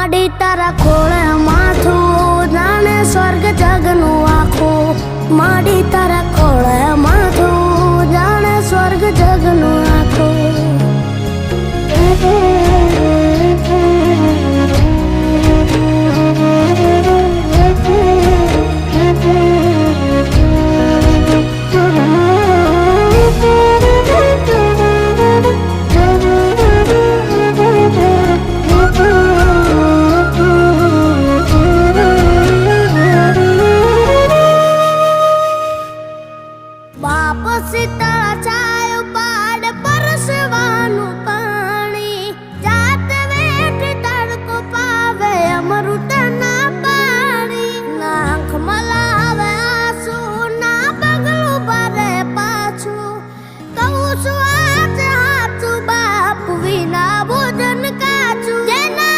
માડી તારા ખોળે માથું જાણે સ્વર્ગ જગનું આખું. માડી બાપ સીતા છાયો પાડ પરસવાનું પાણી. જાત વેઠ તડકો પાવે અમૃત ના પાણી. નાખ મલાવે આંસુ ના પગલું ભરે પાછું. કહું છું